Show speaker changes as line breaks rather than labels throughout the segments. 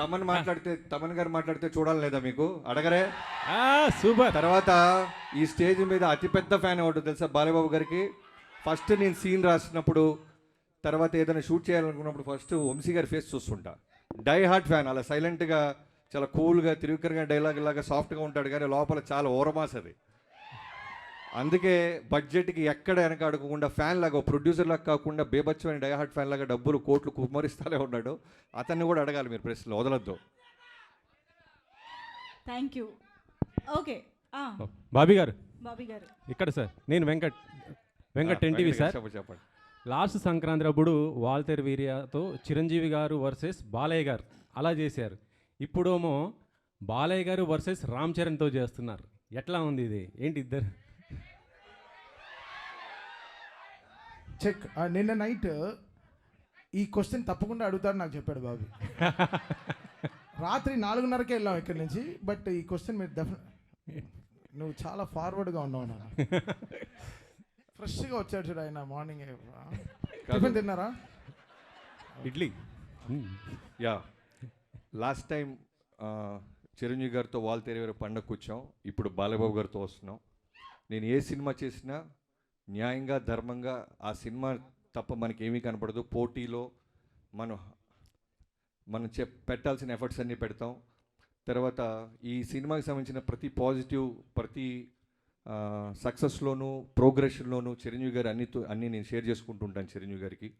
తమన్ మాట్లాడితే తమన్ గారు మాట్లాడితే చూడాలి లేదా మీకు? అడగరే?
సూపర్.
తర్వాత ఈ స్టేజ్ మీద అతిపెద్ద ఫ్యాన్ ఎవరు తెలుసా బాలబాబు గారికి? ఫస్ట్ నేను సీన్ రాసినప్పుడు తర్వాత ఏదైనా షూట్ చేయాలనుకున్నప్పుడు ఫస్ట్ వంశీ గారి ఫేస్ చూస్తుంటా. డై హార్ట్ ఫ్యాన్ అలా సైలెంట్గా చాలా కూల్గా తిరుగుకరగా డైలాగ్ లాగా సాఫ్ట్గా ఉంటాడు కానీ లోపల చాలా ఓరమాస్ అది. అందుకే బడ్జెట్కి ఎక్కడ వెనక అడగకుండా ఫ్యాన్ లాగా ప్రొడ్యూసర్ లాగా కాకుండా బేబచ్చమైన డై హార్ట్ ఫ్యాన్ లాగా డబ్బులు కోట్లు కుమ్మరిస్తానే ఉన్నాడు. అతన్ని కూడా అడగాలి మీరు ప్రశ్నలు వదలొద్దు.
Thank you. ఓకే ఆ,
బాబీ గారు.
బాబీ గారు.
ఇక్కడ సార్ నేను వెంకట్ వెంకట్ ఎన్టీవీ సార్.
చెప్పండి చెప్పండి.
లాస్ట్ సంక్రాంతి అప్పుడు వాల్తెర్ వీరియాతో చిరంజీవి గారు వర్సెస్ బాలయ్య గారు అలా చేశారు. ఇప్పుడేమో బాలయ్య గారు వర్సెస్ రామ్ చరణ్తో చేస్తున్నారు. ఎట్లా ఉంది ఇది? ఏంటి ఇద్దరు?
చెక్ నిన్న నైట్ ఈ క్వశ్చన్ తప్పకుండా అడుగుతాడు నాకు చెప్పాడు బాబు. రాత్రి నాలుగున్నరకే వెళ్ళాం ఇక్కడి నుంచి బట్ ఈ క్వశ్చన్ మీరు డెఫినెట్ నువ్వు చాలా ఫార్వర్డ్గా ఉన్నావు నాన్న. ఫ్రెష్గా వచ్చాడు చూడు ఆయన మార్నింగ్ టిఫిన్ తిన్నారా?
Idli.
Yeah. Last time Chiranjeevi గారితో వాల్ తెరవేరే పండగ వచ్చాం. ఇప్పుడు బాలబాబు గారితో వస్తున్నాం. నేను ఏ సినిమా చేసినా న్యాయంగా ధర్మంగా ఆ సినిమా తప్ప మనకి ఏమీ కనపడదు. పోటీలో మనం మనం చెప్ పెట్టాల్సిన ఎఫర్ట్స్ అన్నీ పెడతాం. తర్వాత ఈ సినిమాకి సంబంధించిన ప్రతి పాజిటివ్ ప్రతి సక్సెస్లోనూ ప్రోగ్రెషన్లోనూ చిరంజీవి గారు అన్ని అన్నీ నేను షేర్ చేసుకుంటూ ఉంటాను చిరంజీవి గారికి.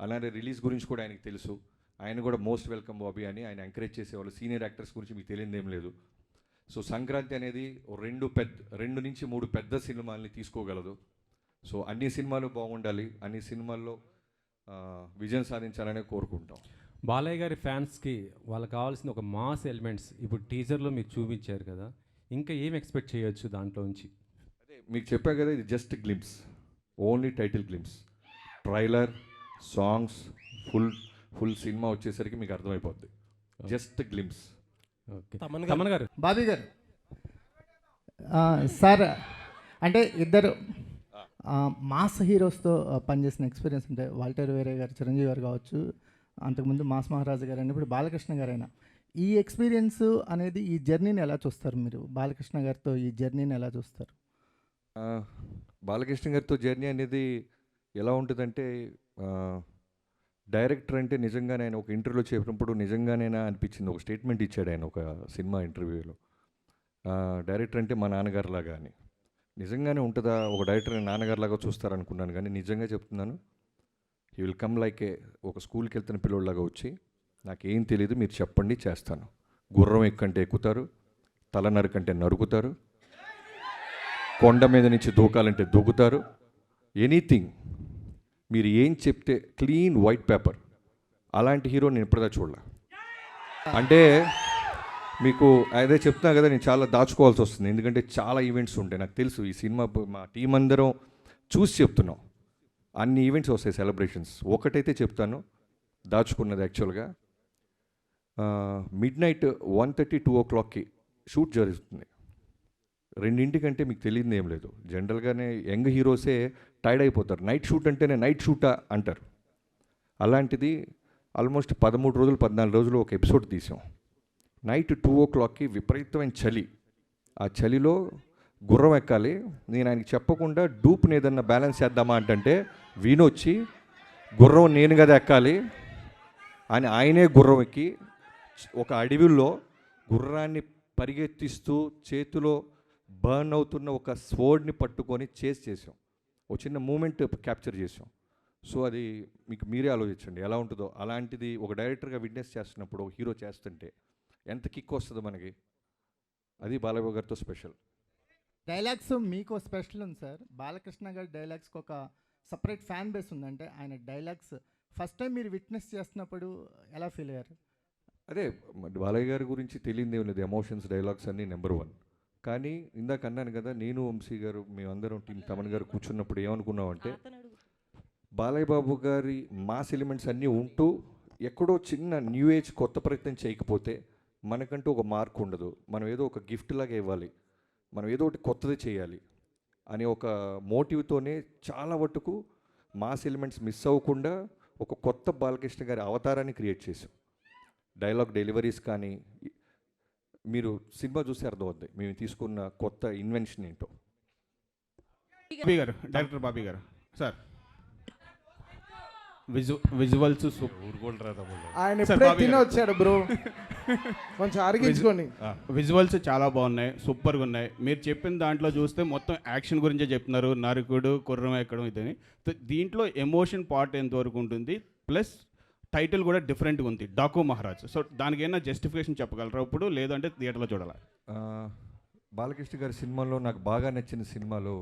అలానే రిలీజ్ గురించి కూడా ఆయనకి తెలుసు. ఆయన కూడా మోస్ట్ వెల్కమ్ బాబీ అని ఆయన ఎంకరేజ్ చేసేవాళ్ళు. సీనియర్ యాక్టర్స్ గురించి మీకు తెలియదేం లేదు. సో సంక్రాంతి అనేది రెండు పెద్ద రెండు నుంచి మూడు పెద్ద సినిమాల్ని తీసుకోగలదు. సో అన్ని సినిమాలు బాగుండాలి అన్ని సినిమాల్లో విజయం సాధించాలనే కోరుకుంటాం.
బాలయ్య గారి ఫ్యాన్స్కి వాళ్ళకి కావాల్సిన ఒక మాస్ ఎలిమెంట్స్ ఇప్పుడు టీజర్లో మీరు చూపించారు కదా ఇంకా ఏం ఎక్స్పెక్ట్ చేయొచ్చు దాంట్లో నుంచి
అదే మీకు చెప్పా కదా ఇది just glimpse only title glimpse. Trailer songs full full cinema వచ్చేసరికి మీకు అర్థమైపోద్ది. Just glimpse.
ఓకే. తమన్ గారు.
బాబీ గారు ఆ, సార్ అంటే ఇద్దరు మాస్ హీరోస్తో పనిచేసిన ఎక్స్పీరియన్స్ అంటే వాల్టర్ వేరే గారు చిరంజీవి గారు కావచ్చు అంతకుముందు మాస్ మహారాజు గారు అయినా ఇప్పుడు బాలకృష్ణ గారైనా ఈ ఎక్స్పీరియన్స్ అనేది ఈ జర్నీని ఎలా చూస్తారు మీరు? బాలకృష్ణ గారితో ఈ జర్నీని ఎలా చూస్తారు?
బాలకృష్ణ గారితో జర్నీ అనేది ఎలా ఉంటుందంటే డైరెక్టర్ అంటే నిజంగానే ఆయన ఒక ఇంటర్వ్యూలో చెప్పినప్పుడు నిజంగానేనా అనిపించింది. ఒక స్టేట్మెంట్ ఇచ్చాడు ఆయన ఒక సినిమా ఇంటర్వ్యూలో. డైరెక్టర్ అంటే మా నాన్నగారిలాగా అని. నిజంగానే ఉంటుందా? ఒక డైరెక్టర్ నాన్నగారిలాగా చూస్తారనుకున్నాను కానీ నిజంగా చెప్తున్నాను. You will come like a ఒక స్కూల్కి వెళ్తున్న పిల్లోళ్ళలాగా వచ్చి నాకేం తెలియదు మీరు చెప్పండి చేస్తాను. గుర్రం ఎక్కంటే ఎక్కుతారు తల నరకంటే నరుకుతారు కొండ మీద నుంచి దూకాలంటే దూకుతారు ఎనీథింగ్ మీరు ఏం చెప్తే క్లీన్ వైట్ పేపర్ అలాంటి హీరో నేను ఇప్పటిదా చూడలే. అంటే మీకు అదే చెప్తున్నా కదా నేను చాలా దాచుకోవాల్సి వస్తుంది. ఎందుకంటే చాలా ఈవెంట్స్ ఉంటాయి. నాకు తెలుసు ఈ సినిమా మా టీం అందరం చూసి చెప్తున్నాం. అన్ని ఈవెంట్స్ వస్తాయి సెలబ్రేషన్స్ ఒకటైతే చెప్తాను దాచుకున్నది యాక్చువల్గా midnight one thirty two ఓ క్లాక్కి షూట్ జరుగుతుంది. రెండింటికంటే మీకు తెలియదు ఏం లేదు. జనరల్గానే యంగ్ హీరోసే టైర్డ్ అయిపోతారు. నైట్ షూట్ అంటేనే నైట్ షూటా అంటారు. అలాంటిది ఆల్మోస్ట్ పదమూడు రోజులు పద్నాలుగు రోజులు ఒక ఎపిసోడ్ తీసాం. నైట్ టూ ఓ క్లాక్కి విపరీతమైన చలి. ఆ చలిలో గుర్రం ఎక్కాలి. నేను ఆయనకి చెప్పకుండా డూప్ని ఏదన్నా బ్యాలెన్స్ చేద్దామా అంటే వీణొచ్చి గుర్రం నేను కదా ఎక్కాలి అని ఆయనే గుర్రం ఎక్కి ఒక అడవిలో గుర్రాన్ని పరిగెత్తిస్తూ చేతిలో బర్న్ అవుతున్న ఒక స్వోర్డ్ని పట్టుకొని చేసి చేసాం. ఒక చిన్న మూమెంట్ క్యాప్చర్ చేసాం. సో అది మీకు మీరే ఆలోచించండి. ఎలా ఉంటుందో. అలాంటిది ఒక డైరెక్టర్గా విట్నెస్ చేస్తున్నప్పుడు ఒక హీరో చేస్తుంటే ఎంత కిక్ వస్తుందో మనకి? అది బాలయ్య గారితో స్పెషల్
డైలాగ్స్ మీకు స్పెషల్ ఉంది సార్. బాలకృష్ణ గారి డైలాగ్స్కి ఒక సపరేట్ ఫ్యాన్ బేస్ ఉందంటే ఆయన డైలాగ్స్ ఫస్ట్ టైం మీరు విట్నెస్ చేస్తున్నప్పుడు ఎలా ఫీల్ అయ్యారు?
అదే బాలయ్య గారి గురించి తెలియదు లేదు. ఎమోషన్స్ డైలాగ్స్ అన్నీ నెంబర్ వన్ కానీ ఇందాక అన్నాను కదా నేను వంశీ గారు మేమందరం టీం తమన్ గారు కూర్చున్నప్పుడు ఏమనుకున్నామంటే బాలయ్య బాబు గారి మాస్ ఎలిమెంట్స్ అన్నీ ఉంటూ ఎక్కడో చిన్న న్యూ ఏజ్ కొత్త ప్రయత్నం చేయకపోతే మనకంటూ ఒక మార్క్ ఉండదు. మనం ఏదో ఒక గిఫ్ట్ లాగా ఇవ్వాలి. మనం ఏదో ఒకటి కొత్తది చేయాలి అనే ఒక మోటివ్తోనే చాలా మటుకు మాస్ ఎలిమెంట్స్ మిస్ అవ్వకుండా ఒక కొత్త బాలకృష్ణ గారి అవతారాన్ని క్రియేట్ చేసాం డైలాగ్ డెలివరీస్ కానీ మీరు సినిమా చూసి అర్థమవుద్ది. మేము తీసుకున్న కొత్త ఇన్వెన్షన్ ఏంటో.
బాబీ గారు డైరెక్టర్ బాబీ గారు. సార్. విజువల్స్
ఆయన ఎప్పుడే తిని. వచ్చాడు బ్రో. కొంచెం అరిగించుకొని
విజువల్స్ చాలా బాగున్నాయి సూపర్గా ఉన్నాయి. మీరు చెప్పిన దాంట్లో చూస్తే మొత్తం యాక్షన్ గురించే చెప్తున్నారు. నరుకుడు కుర్రం ఎక్కడం ఇదని. దీంట్లో ఎమోషన్ పార్ట్ ఎంతవరకు ఉంటుంది? ప్లస్ టైటిల్ కూడా డిఫరెంట్గా ఉంది డాకు మహారాజ్. సో దానికి ఏమైనా జస్టిఫికేషన్ చెప్పగలరా ఇప్పుడు? లేదంటే థియేటర్లో చూడాలా?
బాలకృష్ణ గారి సినిమాలో నాకు బాగా నచ్చిన సినిమాలో.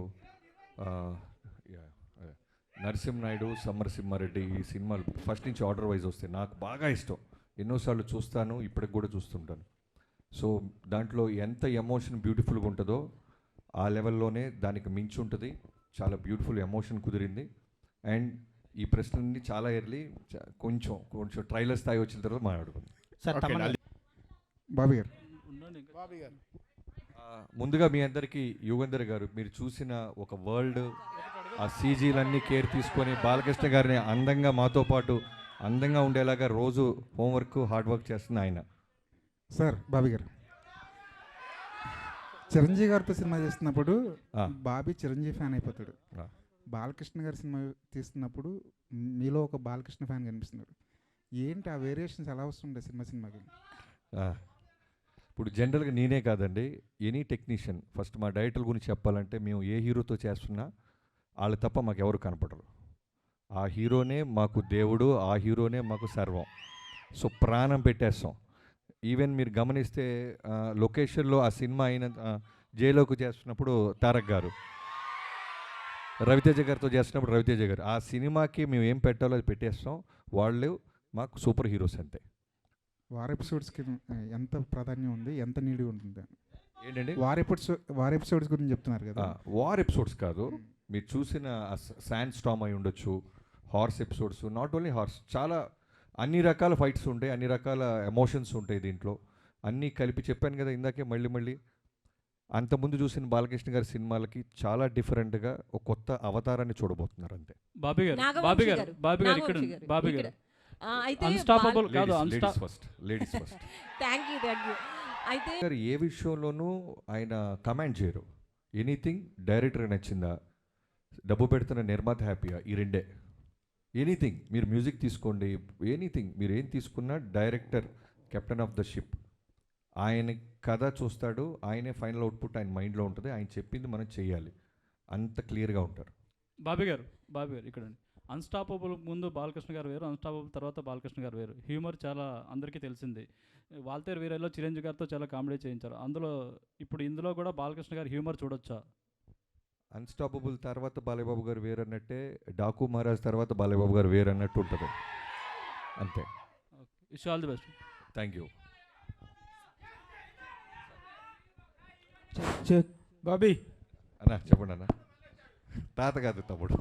నరసింహనాయుడు సమరసింహారెడ్డి ఈ సినిమాలు ఫస్ట్ నుంచి ఆర్డర్ వైజ్ వస్తాయి నాకు బాగా ఇష్టం. ఎన్నోసార్లు చూస్తాను ఇప్పటికి కూడా చూస్తుంటాను. సో దాంట్లో ఎంత ఎమోషన్ బ్యూటిఫుల్గా ఉంటుందో ఆ లెవెల్లోనే దానికి మించి ఉంటుంది. చాలా బ్యూటిఫుల్ ఎమోషన్ కుదిరింది. అండ్ ఈ ప్రశ్నని చాలా ఎర్లీ కొంచెం కొంచెం ట్రైలర్ స్థాయి వచ్చిన తర్వాత మాట్లాడుకుందాం.
సార్
బాబీ గారు.
బాబీ గారు.
ఆ, ముందుగా మీ అందరికీ యుగంధర్ గారు మీరు చూసిన ఒక వరల్డ్ ఆ సీజీలన్నీ కేర్ తీసుకొని బాలకృష్ణ గారిని అందంగా మాతో పాటు అందంగా ఉండేలాగా రోజు హోంవర్క్ హార్డ్ వర్క్ చేస్తున్న ఆయన.
సార్ బాబీ గారు. చిరంజీవి గారితో సినిమా చేస్తున్నప్పుడు. బాబీ చిరంజీవి ఫ్యాన్ అయిపోతాడు. బాలకృష్ణ గారి సినిమా తీస్తున్నప్పుడు మీలో ఒక బాలకృష్ణ ఫ్యాన్ కనిపిస్తున్నాడు. ఏంటి ఆ వేరియేషన్స్ ఎలా వస్తుండే సినిమా సినిమాకి?
ఇప్పుడు జనరల్గా నేనే కాదండి ఎనీ టెక్నీషియన్. ఫస్ట్ మా డైరెక్టర్ గురించి చెప్పాలంటే మేము ఏ హీరోతో చేస్తున్నా వాళ్ళు తప్ప మాకు ఎవరు కనపడరు. ఆ హీరోనే మాకు దేవుడు ఆ హీరోనే మాకు సర్వం. సో ప్రాణం పెట్టేస్తాం. ఈవెన్ మీరు గమనిస్తే లొకేషన్లో ఆ సినిమా అయిన జైలోకి చేస్తున్నప్పుడు తారక్ గారు. రవితేజ గారితో చేస్తున్నప్పుడు రవితేజ గారు. ఆ సినిమాకి మేము ఏం పెట్టాలో అది పెట్టేస్తాం. వాళ్ళు మాకు సూపర్ హీరోస్ అంతే.
వార్ ఎపిసోడ్స్కి ఎంత ప్రాధాన్యం ఉంది ఎంత నీడి ఉంటుంది?
ఏంటండి?
వార్ ఎపిసోడ్స్ వార్ ఎపిసోడ్స్ గురించి చెప్తున్నారు కదా.
వార్ ఎపిసోడ్స్ కాదు. మీరు చూసిన శాండ్ స్టామ్ అయి ఉండొచ్చు horse episodes not only horse చాలా అన్ని రకాల ఫైట్స్ ఉంటాయి అన్ని రకాల ఎమోషన్స్ ఉంటాయి దీంట్లో. అన్నీ కలిపి చెప్పాను కదా ఇందాకే మళ్ళీ మళ్ళీ. అంతకుముందు చూసిన బాలకృష్ణ గారి సినిమాలకి చాలా డిఫరెంట్గా ఒక కొత్త అవతారాన్ని చూడబోతున్నారు అంతే.
బాబీ గారు బాబీ గారు
గారు,
బాబీ గారు ఇక్కడ
గారు,
బాబీ
ఇక్కడ.
గారు.
ఆ, అయితే
అన్స్టాపబుల్ కాదు
ladies
అన్స్టా
first ladies first
thank you thank you అయితే
ఏ విషయంలోనూ ఆయన కమాండ్ చేయరు. ఎనీథింగ్ డైరెక్టర్ నచ్చిందా? డబ్బు పెడుతున్న నిర్మాత హ్యాపీయా? ఈ రెండే. ఎనీథింగ్. మీరు మ్యూజిక్ తీసుకోండి. ఎనీథింగ్. మీరు ఏం తీసుకున్నా director captain of the ship. ఆయన కథ చూస్తాడు. ఆయనే ఫైనల్ అవుట్పుట్ ఆయన మైండ్లో ఉంటుంది. ఆయన చెప్పింది మనం చేయాలి. అంత క్లియర్గా ఉంటారు.
బాబీ గారు బాబీ గారు ఇక్కడ అన్స్టాపబుల్ ముందు బాలకృష్ణ గారు వేరు అన్స్టాపబుల్ తర్వాత బాలకృష్ణ గారు వేరు. హ్యూమర్ చాలా అందరికీ తెలిసింది. వాల్తేరు వీరలో చిరంజీవి గారితో చాలా కామెడీ చేయించారు. అందులో ఇప్పుడు ఇందులో కూడా బాలకృష్ణ గారి హ్యూమర్ చూడొచ్చా?
అన్స్టాపబుల్ తర్వాత బాలయ్యబాబు గారు వేరన్నట్టే డాకు మహారాజ్ తర్వాత బాలయ్యబాబు గారు వేరన్నట్టు ఉంటుంది. అంతే.
Wish all the best
thank you
check
Bobby.
అన్నా చెప్పండి అన్న. తాత కాదు తమ్ముడు.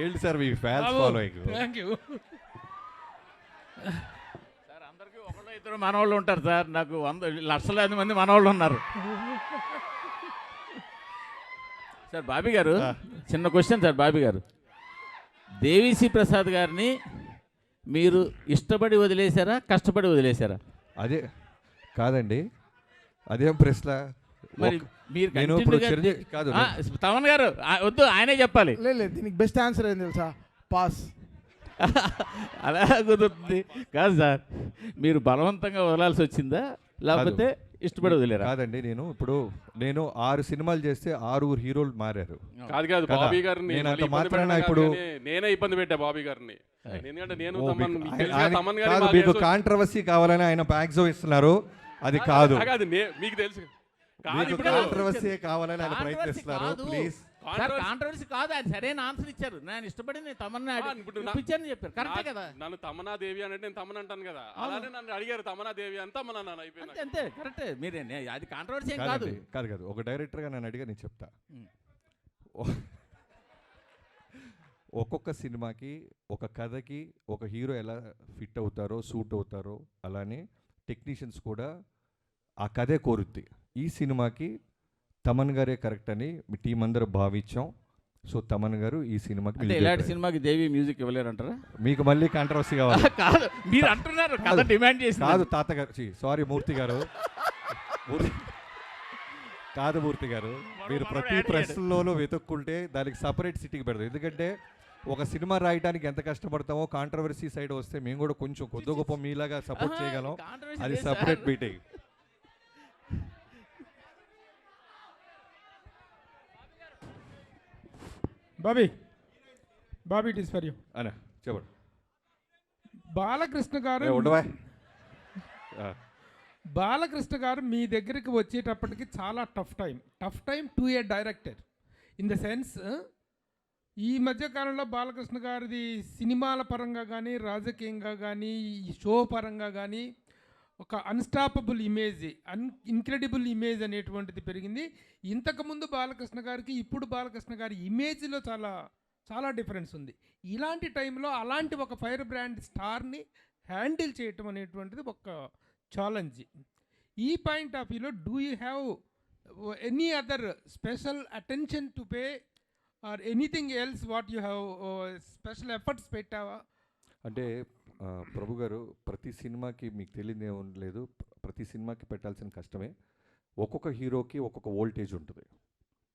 ఏంటి sir me fans following
thank you
sir అందరికీ ఒకళ్ళు ఇద్దరు మనవాళ్ళు ఉంటారు సార్. నాకు వంద లక్షలాది మంది మనవాళ్ళు ఉన్నారు. సార్ బాబీ గారు చిన్న క్వశ్చన్ సార్ బాబీ గారు. దేవిశ్రీ ప్రసాద్ గారిని మీరు ఇష్టపడి వదిలేశారా కష్టపడి వదిలేశారా?
అదే కాదండి అదేం ప్రశ్న.
మరి మీరు
నేను ఇప్పుడు
continueగా-
చిరంజీవి కాదు.
ఆ, తమన్ గారు ఆ, వద్దు ఆయనే చెప్పాలి.
లేదు లేదు దీనికి బెస్ట్ ఆన్సర్ ఏం తెలుసా? పాస్
అలా కుదురుతుంది. కాదు సార్ మీరు బలవంతంగా వదలాల్సి వచ్చిందా? లేకపోతే ఇష్టపడి వదిలేరా
కాదండి నేను ఇప్పుడు నేను ఆరు సినిమాలు చేస్తే ఆరుగురు హీరోలు మారారు.
కాదు కాదు. బాబీ గారిని
నేను అంత మాత్రాన ఇప్పుడు-
నేనే ఇబ్బంది పెట్టా బాబీ గారిని. ఎందుకంటే నేను తమన్
మీకు-
తమన్ గారి
కాంట్రవర్సీ కావాలని ఆయన ప్యాక్సో ఇస్తున్నారు అది కాదు.
మీకు తెలుసు.
కాంట్రవర్సీ కావాలని ఆయన ప్రయత్నిస్తున్నారు. ప్లీజ్
కాంట్రవర్సీ కాదు ఆయన సరైన ఆన్సర్ ఇచ్చారు. నేను ఇష్టపడి నేను తమన్నా
ఆ, ఇప్పుడు నా-
ఇప్పించాను చెప్పారు. కరెక్టే కదా?
నన్ను తమనా దేవి అంటే నేను తమన్ అంటాను కదా. అలానే నన్ను అడిగారు తమనా దేవి అని తమన్ అన్నాను
అంతే
అయిపోయింది
అంతే కరెక్టే మీరే నే- అది కాంట్రవర్సీ ఏం కాదు.
కాదు కాదు. ఒక డైరెక్టర్గా నన్ను అడిగా నేను చెప్తా. ఒక్కొక్క సినిమాకి ఒక కథకి ఒక హీరో ఎలా ఫిట్ అవుతారో సూట్ అవుతారో అలానే టెక్నీషియన్స్ కూడా ఆ కథే కోరుద్ది. ఈ సినిమాకి తమన్ గారే కరెక్ట్ అని మీ టీం అందరూ భావించాం. సో తమన్ గారు ఈ సినిమాకి
అంటే ఇలాంటి. సినిమాకి దేవి మ్యూజిక్ ఇవ్వలేరంటారా?
మీకు మళ్ళీ కాంట్రవర్సీ కావాలి.
కాదు మీరు అంటున్నారు కథ డిమాండ్ చేసి
కాదు తాతగారు సారీ మూర్తి గారు. కాదు మూర్తి గారు. మీరు ప్రతి ప్రెస్లోనూ వెతుక్కుంటే దానికి సపరేట్ సిటీకి పెడతాం ఎందుకంటే ఒక సినిమా రాయడానికి ఎంత కష్టపడతామో కాంట్రవర్సీ సైడ్ వస్తే మేము కూడా కొంచెం కొద్ది గొప్ప మీలాగా సపోర్ట్ చేయగలం. అది separate. Meeting
Bobby Bobby it is for you
అనే చెప్పండి.
బాలకృష్ణ గారు
ఉండవా?
బాలకృష్ణ గారు మీ దగ్గరికి వచ్చేటప్పటికి చాలా tough time tough time to a director in the sense ఈ మధ్య కాలంలో బాలకృష్ణ గారిది సినిమాల పరంగా కానీ రాజకీయంగా కానీ షో పరంగా కానీ ఒక Unstoppable image un incredible image అనేటువంటిది పెరిగింది. ఇంతకుముందు బాలకృష్ణ గారికి ఇప్పుడు బాలకృష్ణ గారి ఇమేజ్లో చాలా చాలా డిఫరెన్స్ ఉంది. ఇలాంటి టైంలో అలాంటి ఒక ఫైర్ బ్రాండ్ స్టార్ని హ్యాండిల్ చేయటం అనేటువంటిది ఒక ఛాలెంజ్ ఈ పాయింట్ ఆఫ్ వ్యూలో do you have any other special attention to pay or anything else what you have special efforts పెట్టావా?
అంటే ప్రభు గారు ప్రతి సినిమాకి మీకు తెలియదు ఏమీ లేదు ప్రతి సినిమాకి పెట్టాల్సిన కష్టమే. ఒక్కొక్క హీరోకి ఒక్కొక్క వోల్టేజ్ ఉంటుంది.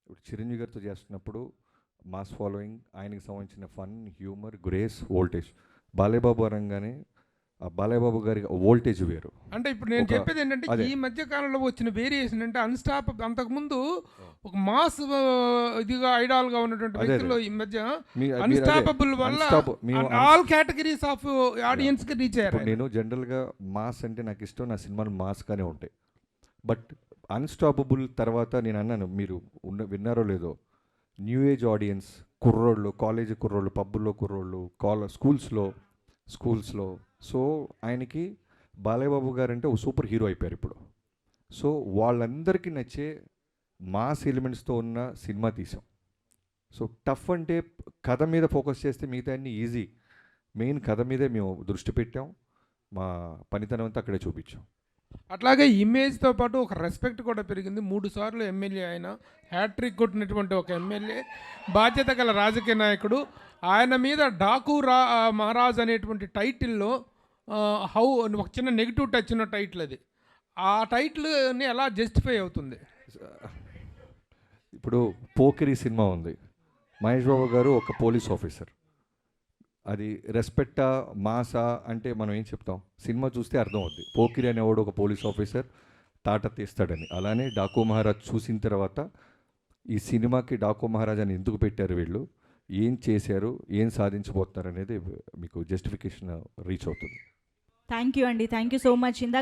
ఇప్పుడు చిరంజీవి గారితో చేస్తున్నప్పుడు మాస్ ఫాలోయింగ్ ఆయనకి సంబంధించిన ఫన్ హ్యూమర్ గ్రేస్ వోల్టేజ్. బాలేబాబు అనగానే ఆ బాలేబాబు గారి వోల్టేజ్ వేరు.
అంటే ఇప్పుడు నేను చెప్పేది ఏంటంటే. ఈ మధ్య కాలంలో వచ్చిన వేరియేషన్ అంటే అన్స్టాప్ అంతకుముందు ఒక మాస్ ఇదిగా ఐడాల్గా ఉన్నటువంటి
అదే, అదే.
వ్యక్తులు ఈ మధ్య అన్స్టాపబుల్ వల్ల ఆల్ కేటగిరీస్ ఆఫ్ ఆడియన్స్కి రీచ్ అయ్యారు
నేను జనరల్గా మాస్ అంటే నాకు ఇష్టం నా సినిమాలు మాస్గానే ఉంటాయి. బట్ అన్స్టాపబుల్ తర్వాత నేను అన్నాను మీరు ఉన్న విన్నారో లేదో న్యూ ఏజ్ ఆడియన్స్ కుర్రోళ్ళు కాలేజీ కుర్రోళ్ళు పబ్బుల్లో కుర్రోళ్ళు కాల స్కూల్స్లో స్కూల్స్లో. సో ఆయనకి బాలయ్యబాబు గారు అంటే ఓ సూపర్ హీరో అయిపోయారు ఇప్పుడు. సో వాళ్ళందరికీ నచ్చే మాస్ ఎలిమెంట్స్తో ఉన్న సినిమా తీసాం. సో టఫ్ అంటే కథ మీద ఫోకస్ చేస్తే మిగతా అన్ని ఈజీ. మెయిన్ కథ మీదే మేము దృష్టి పెట్టాం. మా పనితనం అంతా అక్కడే చూపించాం.
అట్లాగే ఇమేజ్తో పాటు ఒక రెస్పెక్ట్ కూడా పెరిగింది. మూడు సార్లు ఎమ్మెల్యే ఆయన హ్యాట్రిక్ కొట్టినటువంటి ఒక ఎమ్మెల్యే బాధ్యత గల రాజకీయ నాయకుడు ఆయన మీద డాకు రా మహారాజ్ అనేటువంటి టైటిల్లో హౌ ఒక చిన్న నెగిటివ్ టచ్ ఉన్న టైటిల్ అది. ఆ టైటిల్ని ఎలా జస్టిఫై అవుతుంది?
ఇప్పుడు పోకిరి సినిమా ఉంది. మహేష్ బాబు గారు ఒక పోలీస్ ఆఫీసర్. అది రెస్పెక్టా మాసా అంటే మనం ఏం చెప్తాం? సినిమా చూస్తే అర్థం అవుద్ది పోకిరి అనేవాడు ఒక పోలీస్ ఆఫీసర్ తాట తీస్తాడని. అలానే డాకు మహారాజ్ చూసిన తర్వాత ఈ సినిమాకి డాకు మహారాజ్ అని ఎందుకు పెట్టారు వీళ్ళు? ఏం చేశారు ఏం సాధించబోతున్నారు అనేది మీకు జస్టిఫికేషన్ రీచ్ అవుతుంది.
థ్యాంక్ యూ అండి. థ్యాంక్ యూ సో మచ్ ఇందాక